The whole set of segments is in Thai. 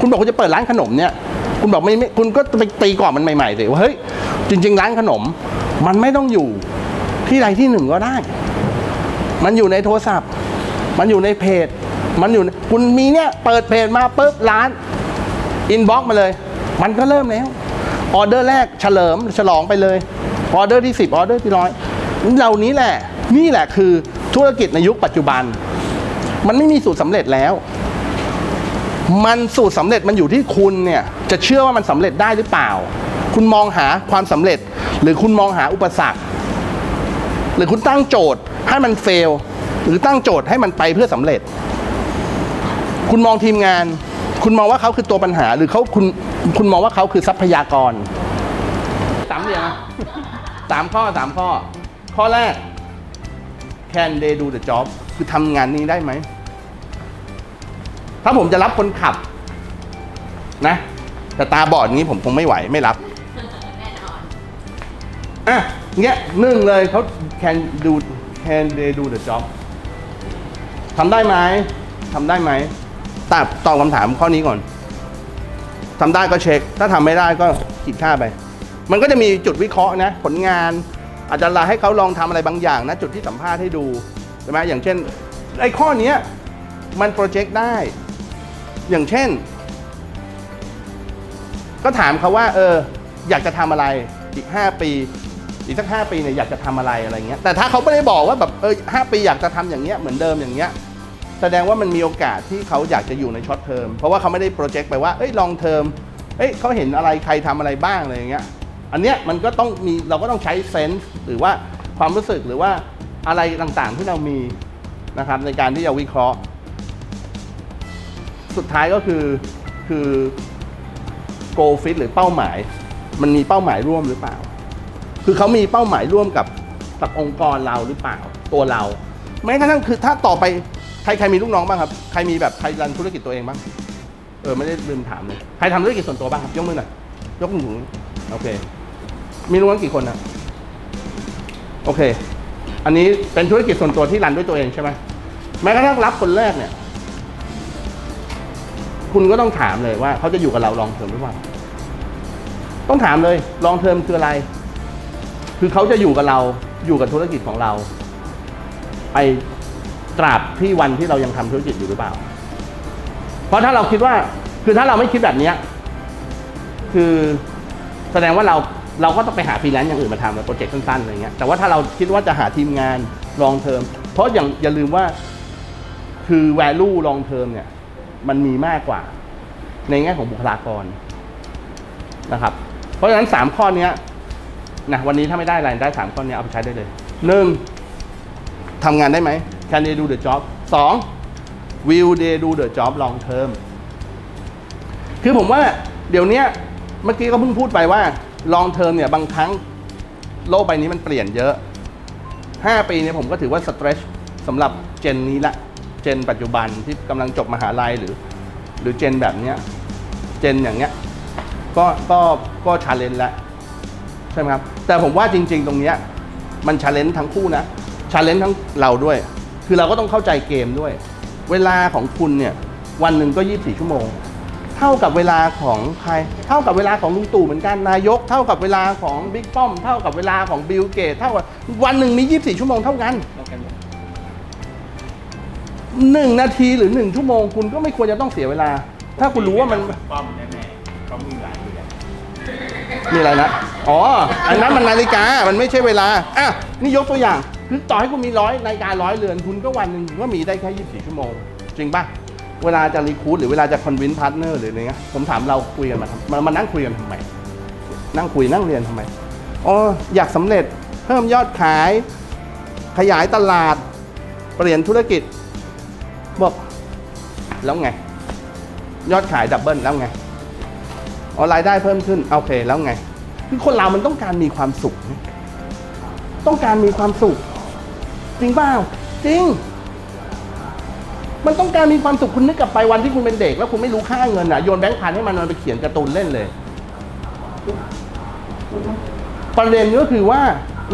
คุณบอกคุณจะเปิดร้านขนมเนี่ยคุณบอกไม่ไม่คุณก็ไปตีกรอบมันใหม่ๆสิว่าเฮ้ยจริง ๆ ร้านขนม มันไม่ต้องอยู่ที่ใดที่หนึ่งก็ได้ มันอยู่ในโทรศัพท์ มันอยู่ในเพจ มันอยู่คุณมีเนี่ยเปิดเพจมาปุ๊บร้านอินบ็อกมาเลย มันก็เริ่มแล้วออเดอร์แรกเฉลิมฉลองไปเลยออเดอร์ที่ 10ออเดอร์ที่ร้อยเหล่านี้แหละ นี่แหละคือธุรกิจในยุคปัจจุบัน มันไม่มีสูตรสำเร็จแล้ว มันสูตรสำเร็จมันอยู่ที่คุณเนี่ยจะเชื่อว่ามันสำเร็จได้หรือเปล่า คุณมองหาความสำเร็จ หรือคุณมองหาอุปสรรค หรือคุณตั้งโจทย์ให้มันเฟล หรือตั้งโจทย์ให้มันไปเพื่อสำเร็จ คุณมองทีมงาน คุณมองว่าเขาคือตัวปัญหา หรือเขาคุณคุณมองว่าเขาคือทรัพยากรสามอย่างนะสามข้อสามข้อ ข้อแรก can they do the job คือทำงานนี้ได้ไหม ถ้าผมจะรับคนขับ นะ แต่ตาบอดงี้ผมคงไม่ไหวไม่รับแน่นอนอะเงี้ยหนึ่งเลยเขา can do can they do the job ทำได้ไหมทำได้ไหมตอบตอบคำถามข้อนี้ก่อนทำได้ก็เช็ค ถ้าทำไม่ได้ก็ขีดค่าไป มันก็จะมีจุดวิเคราะห์นะ ผลงาน อาจจะลาให้เขาลองทำอะไรบางอย่างนะ จุดที่สัมภาษณ์ให้ดูใช่ไหมอย่างเช่นไอ้ข้อเนี้ยมันโปรเจกต์ได้ อย่างเช่น ก็ถามเขาว่า เออ อยากจะทำอะไรอีก 5 ปี อีกสักห้าปีเนี่ยอยากจะทำอะไรอะไรเงี้ยแต่ถ้าเขาไม่ได้บอกว่าแบบเออห้าปีอยากจะทำอย่างเงี้ยเหมือนเดิมอย่างเงี้ยแสดงว่ามันมีโอกาสที่เขาอยากจะอยู่ในช็อตเทอมเพราะว่าเขาไม่ได้โปรเจกต์ไปว่าเอ้ยลองเทอมเอ้ยเขาเห็นอะไรใครทำอะไรบ้างอะไรอย่างเงี้ยอันเนี้ยมันก็ต้องมีเราก็ต้องใช้เซนส์หรือว่าความรู้สึกหรือว่าอะไรต่างๆที่เรามีนะครับในการที่จะวิเคราะห์ สุดท้ายก็คือคือ goal fit หรือเป้าหมาย มันมีเป้าหมายร่วมหรือเปล่า คือเขามีเป้าหมายร่วมกับกับองค์กรเราหรือเปล่า ตัวเราแม้กระทั่งคือถ้าต่อไปใครใครมีลูกน้องบ้างครับใครมีแบบใครรันธุรกิจตัวเองบ้างเออไม่ได้ลืมถามเลยใครทำธุรกิจส่วนตัวบ้างครับยกมือหน่อยยกมือโอเค มีลูกน้องกี่คนนะโอเค อันนี้เป็นธุรกิจส่วนตัวที่รันด้วยตัวเองใช่ไหมแม้กระทั่งรับคนแรกเนี่ย คุณก็ต้องถามเลยว่าเขาจะอยู่กับเราลองเทอมหรือเปล่าต้องถามเลยลองเทอมคืออะไร คือเขาจะอยู่กับเราอยู่กับธุรกิจของเรา ไปตราบที่วันที่เรายังทำธุรกิจอยู่หรือเปล่า เพราะถ้าเราคิดว่าคือถ้าเราไม่คิดแบบเนี้ยคือแสดงว่าเราเราก็ต้องไปหาฟรีแลนซ์อย่างอื่นมาทำแบบโปรเจกต์สั้นๆอะไรเงี้ยแต่ว่าถ้าเราคิดว่าจะหาทีมงานลองเทอมเพราะอย่างอย่าลืมว่าคือ value long term เนี่ย มันมีมากกว่า ในแง่ของบุคลากรนะครับ เพราะฉะนั้นสามข้อเนี้ยนะวันนี้ถ้าไม่ได้อะไรได้สามข้อนี้เอาไปใช้ได้เลยหนึ่งทำงานได้ไหม can they do the job สอง will they do the job long term คือผมว่าเดี๋ยวนี้เมื่อกี้ก็เพิ่งพูดไปว่า long term เนี่ยบางครั้งโลกใบนี้มันเปลี่ยนเยอะ 5 ปีเนี่ยผมก็ถือว่า stretch สำหรับเจนนี้ละ เจนปัจจุบันที่กำลังจบมหาลัยหรือ หรือเจนแบบเนี้ยเจนอย่างเงี้ยก็ก็ก็ชาเลนจ์แล้วใช่ไหมครับแต่ผมว่าจริง ๆ ตรงเนี้ยมันชาเลนจ์ทั้งคู่นะชาเลนจ์ทั้งเราด้วย คือเราก็ต้องเข้าใจเกมด้วย เวลาของคุณเนี่ยวันหนึ่งก็ 24 ชั่วโมง เท่ากับเวลาของใคร เท่ากับเวลาของลุงตู่เหมือนกันนายก เท่ากับเวลาของบิ๊กป้อม เท่ากับเวลาของบิลเกตเท่ากับวันหนึ่งมี 24 ชั่วโมงเท่ากัน หนึ่งนาทีหรือหนึ่งชั่วโมงคุณก็ไม่ควรจะต้องเสียเวลา ถ้าคุณรู้ว่ามันป้อมแน่ๆเขามีหลายเดือนมีอะไรนะ อ๋อ อันนั้นมันนาฬิกา มันไม่ใช่เวลา อะ นี่ยกตัวอย่าง คือต่อให้คุณมีร้อยนาฬิการ้อยเรือน คุณก็วันหนึ่งก็มีได้แค่24ชั่วโมง จริงป่ะเวลาจะรีคูดหรือเวลาจะคอนวินพาร์ทเนอร์หรืออะไรเงี้ย ผมถามเราคุยกันมาทำมามานั่งคุยกันทำไม นั่งคุยนั่งเรียนทำไม อ๋อ อยากสำเร็จ เพิ่มยอดขาย ขยายตลาด เปลี่ยนธุรกิจ บอกแล้วไง ยอดขายดับเบิลแล้วไงอ๋อรายได้เพิ่มขึ้นโอเคแล้วไง คือคนเรามันต้องการมีความสุขนะต้องการมีความสุข จริงเปล่าจริง มันต้องการมีความสุขคุณนึกกลับไปวันที่คุณเป็นเด็ก แล้วคุณไม่รู้ค่าเงินอะโยนแบงค์พันให้มันมันไปเขียนการ์ตูนเล่นเลย ประเด็นก็คือว่า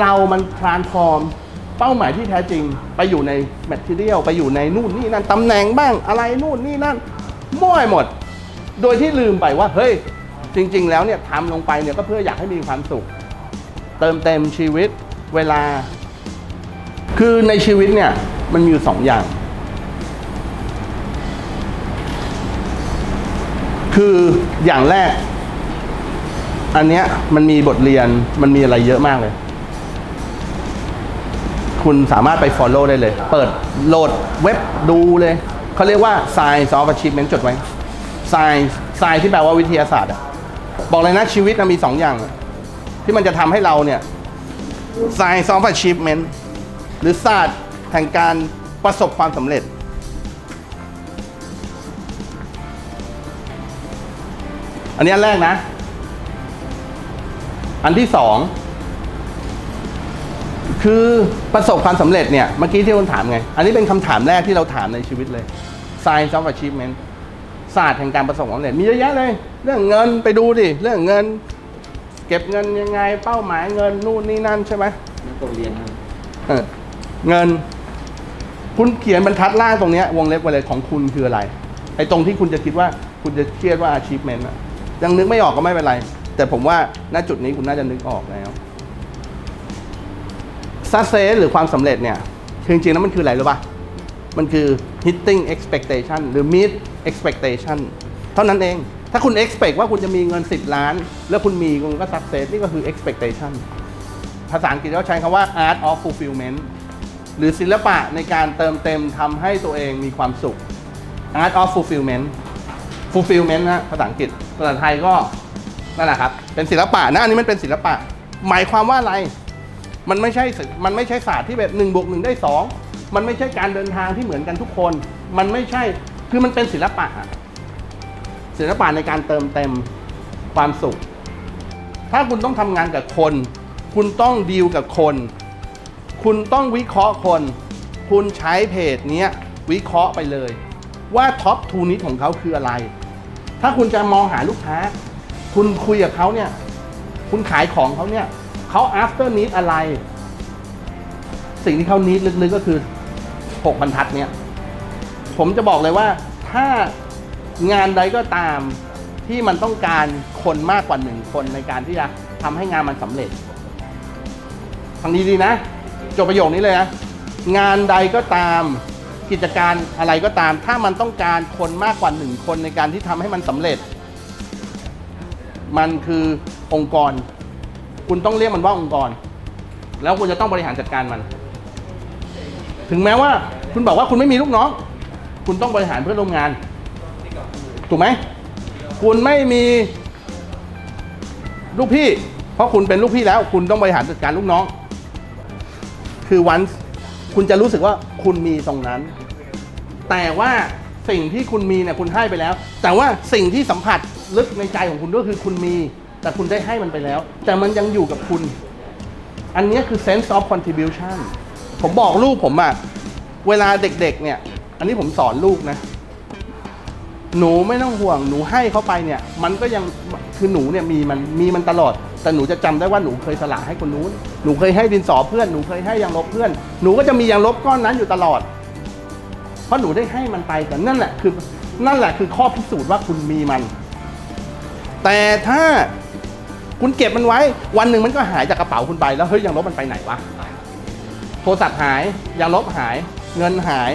เรามันทรานส์ฟอร์ม เป้าหมายที่แท้จริง ไปอยู่ในแมทเทียลไปอยู่ในนู่นนี่นั่นตำแหน่งบ้างอะไรนู่นนี่นั่นมั่วไปหมด โดยที่ลืมไปว่าเฮ้ยจริง ๆ แล้วเนี่ยทำลงไปเนี่ยก็เพื่ออยากให้มีความสุข เติมเต็มชีวิตเวลา คือในชีวิตเนี่ยมันมีอยู่สองอย่าง คืออย่างแรก อันเนี้ยมันมีบทเรียนมันมีอะไรเยอะมากเลย คุณสามารถไป Follow ได้เลย เปิดโหลดเว็บดูเลย เขาเรียกว่า Science of Achievement จดไว้ Science Science ที่แปลว่าวิทยาศาสตร์อะบอกเลยนะชีวิตนะมีสองอย่าง ที่มันจะทำให้เราเนี่ย Science of Achievement หรือศาสตร์แห่งการประสบความสำเร็จ อันนี้อันแรกนะ อันที่สอง คือประสบความสำเร็จเนี่ย เมื่อกี้ที่คุณถามไง อันนี้เป็นคำถามแรกที่เราถามในชีวิตเลย Science of Achievement ศาสตร์แห่งการประสบความสำเร็จมีเยอะแยะเลย เรื่องเงินไปดูดิ เรื่องเงิน เก็บเงินยังไง เป้าหมายเงินนู่นนี่นั่นใช่ไหมนักเรียนนะเออเงิน คุณเขียนบรรทัดล่างตรงเนี้ยวงเล็บไว้เลยของคุณคืออะไร ไอ้ตรงที่คุณจะคิดว่าคุณจะเครียดว่า achievement อะยังนึกไม่ออกก็ไม่เป็นไร แต่ผมว่าณจุดนี้คุณน่าจะนึกออกแล้ว success หรือความสำเร็จเนี่ยคือจริงๆแล้วมันคืออะไรรู้ป่ะ มันคือ hitting expectation หรือ meet expectation เท่านั้นเอง ถ้าคุณ expect ว่าคุณจะมีเงิน 10 ล้าน แล้วคุณมีคุณก็ success นี่ก็คือ expectation ภาษาอังกฤษเขาใช้คำว่า art of fulfillment หรือศิลปะในการเติมเต็มทำให้ตัวเองมีความสุข art of fulfillment fulfillment นะภาษาอังกฤษภาษาไทยก็นั่นแหละครับ เป็นศิลปะนะ อันนี้มันเป็นศิลปะ หมายความว่าอะไร มันไม่ใช่มันไม่ใช่ศาสตร์ที่แบบหนึ่งบวกหนึ่งได้สองมันไม่ใช่การเดินทางที่เหมือนกันทุกคน มันไม่ใช่คือมันเป็นศิลปะอะศิลปะในการเติมเต็มความสุข ถ้าคุณต้องทำงานกับคน คุณต้องดีลกับคน คุณต้องวิเคราะห์คน คุณใช้เพจนี้วิเคราะห์ไปเลย ว่าท็อปทูนิดของเขาคืออะไร ถ้าคุณจะมองหาลูกค้า คุณคุยกับเขาเนี่ย คุณขายของเขาเนี่ย เขา after need อะไร สิ่งที่เขา need ลึกๆก็คือ 6 บรรทัดเนี่ยผมจะบอกเลยว่าถ้างานใดก็ตามที่มันต้องการคนมากกว่าหนึ่งคนในการที่จะทำให้งานมันสำเร็จฟังดีๆนะจบประโยคนี้เลยนะงานใดก็ตามกิจการอะไรก็ตาม ถ้ามันต้องการคนมากกว่าหนึ่งคนในการที่ทำให้มันสำเร็จ มันคือองค์กร คุณต้องเรียกมันว่าองค์กร แล้วคุณจะต้องบริหารจัดการมัน ถึงแม้ว่า คุณบอกว่าคุณไม่มีลูกน้อง คุณต้องบริหารเพื่อนร่วมงาน ถูกไหม คุณไม่มีลูกพี่ เพราะคุณเป็นลูกพี่แล้ว คุณต้องบริหารจัดการลูกน้อง คือวันคุณจะรู้สึกว่าคุณมีตรงนั้น แต่ว่าสิ่งที่คุณมีเนี่ยคุณให้ไปแล้ว แต่ว่าสิ่งที่สัมผัสลึกในใจของคุณก็คือคุณมี แต่คุณได้ให้มันไปแล้ว แต่มันยังอยู่กับคุณ อันนี้คือ sense of contribution ผมบอกลูกผมอะเวลาเด็กๆ เนี่ย อันนี้ผมสอนลูกนะ หนูไม่ต้องห่วงหนูให้เขาไปเนี่ย มันก็ยังคือหนูเนี่ยมีมันมีมันตลอด แต่หนูจะจำได้ว่าหนูเคยสละให้คนนู้น หนูเคยให้ดินสอเพื่อนหนูเคยให้ยางลบเพื่อน หนูก็จะมียางลบก้อนนั้นอยู่ตลอด เพราะหนูได้ให้มันไปแต่นั่นแหละคือนั่นแหละคือข้อพิสูจน์ว่าคุณมีมัน แต่ถ้า คุณเก็บมันไว้ วันหนึ่งมันก็หายจากกระเป๋าคุณไปแล้วเฮ้ยยางลบมันไปไหนวะโทรศัพท์หายยางลบหาย เงินหาย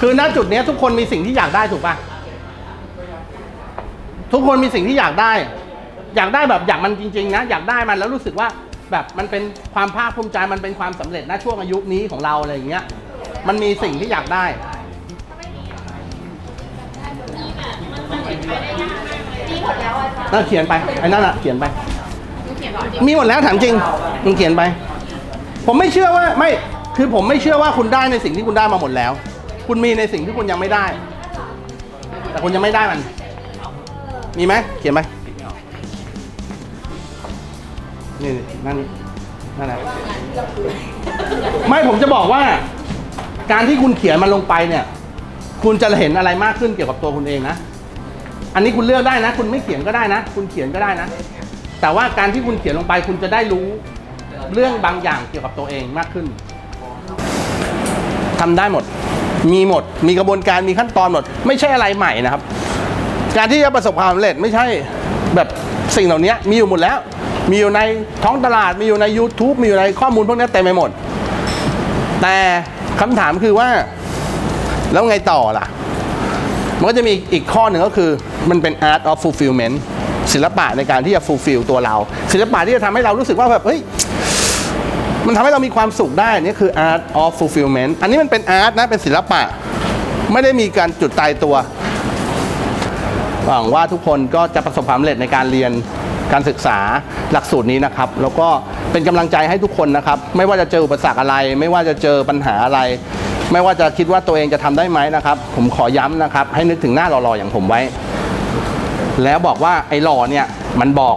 คือณจุดนี้ทุกคนมีสิ่งที่อยากได้ถูกปะทุกคนมีสิ่งที่อยากได้ อยากได้แบบอยากมันจริงๆนะอยากได้มันแล้วรู้สึกว่าแบบมันเป็นความภาคภูมิใจมันเป็นความสำเร็จณช่วงอายุนี้ของเราอะไรอย่างเงี้ย มันมีสิ่งที่อยากได้ หมดแล้วอาจารย์นั่นเขียนไปไอ้นั่นอะเขียนไปมีเขียนบอกจริงมีหมดแล้วถามจริงมึงเขียนไป ผมไม่เชื่อว่าไม่คือผมไม่เชื่อว่าคุณได้ในสิ่งที่คุณได้มาหมดแล้ว คุณมีในสิ่งที่คุณยังไม่ได้ แต่คุณยังไม่ได้มัน มีไหมเขียนไปนี่นั่นนั่นแหละไม่ผมจะบอกว่า การที่คุณเขียนมันลงไปเนี่ย คุณจะเห็นอะไรมากขึ้นเกี่ยวกับตัวคุณเองนะ อันนี้คุณเลือกได้นะ คุณไม่เขียนก็ได้นะ คุณเขียนก็ได้นะ แต่ว่าการที่คุณเขียนลงไปคุณจะได้รู้เรื่องบางอย่างเกี่ยวกับตัวเองมากขึ้นทำได้หมด มีหมด มีกระบวนการมีขั้นตอนหมด ไม่ใช่อะไรใหม่นะครับ การที่จะประสบความสำเร็จไม่ใช่แบบสิ่งเหล่านี้มีอยู่หมดแล้ว มีอยู่ในท้องตลาด มีอยู่ใน YouTube มีอยู่ในข้อมูลพวกนี้เต็มไปหมด แต่คำถามคือว่า แล้วไงต่อล่ะ มันก็จะมีอีกข้อหนึ่งก็คือมันเป็น art of fulfillment ศิลปะในการที่จะ fulfill ตัวเรา ศิลปะที่จะทำให้เรารู้สึกว่าแบบเฮ้ยมันทำให้เรามีความสุขได้นี่คือ art of fulfillment อันนี้มันเป็น art นะเป็นศิลปะ ไม่ได้มีการจุดตายตัวหวังว่าทุกคนก็จะประสบความสำเร็จในการเรียนการศึกษาหลักสูตรนี้นะครับ แล้วก็เป็นกำลังใจให้ทุกคนนะครับ ไม่ว่าจะเจออุปสรรคอะไร ไม่ว่าจะเจอปัญหาอะไร ไม่ว่าจะคิดว่าตัวเองจะทำได้ไหมนะครับ ผมขอย้ำนะครับ ให้นึกถึงหน้าหล่อๆอย่างผมไว้ แล้วบอกว่าไอ้หล่อเนี่ยมันบอก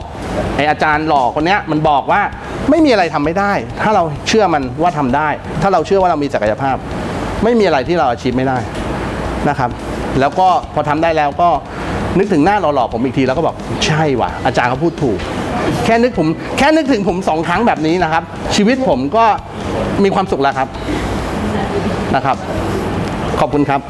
ไอ้อาจารย์หล่อคนเนี้ยมันบอกว่าไม่มีอะไรทำไม่ได้ ถ้าเราเชื่อมันว่าทำได้ ถ้าเราเชื่อว่าเรามีศักยภาพ ไม่มีอะไรที่เราอาชีพไม่ได้นะครับ แล้วก็พอทำได้แล้วก็นึกถึงหน้าหล่อๆผมอีกทีแล้วก็บอกใช่ว่ะ อาจารย์เขาพูดถูก แค่นึกผมแค่นึกถึงผมสองครั้งแบบนี้นะครับ ชีวิตผมก็มีความสุขแล้วครับ นะครับ ขอบคุณครับ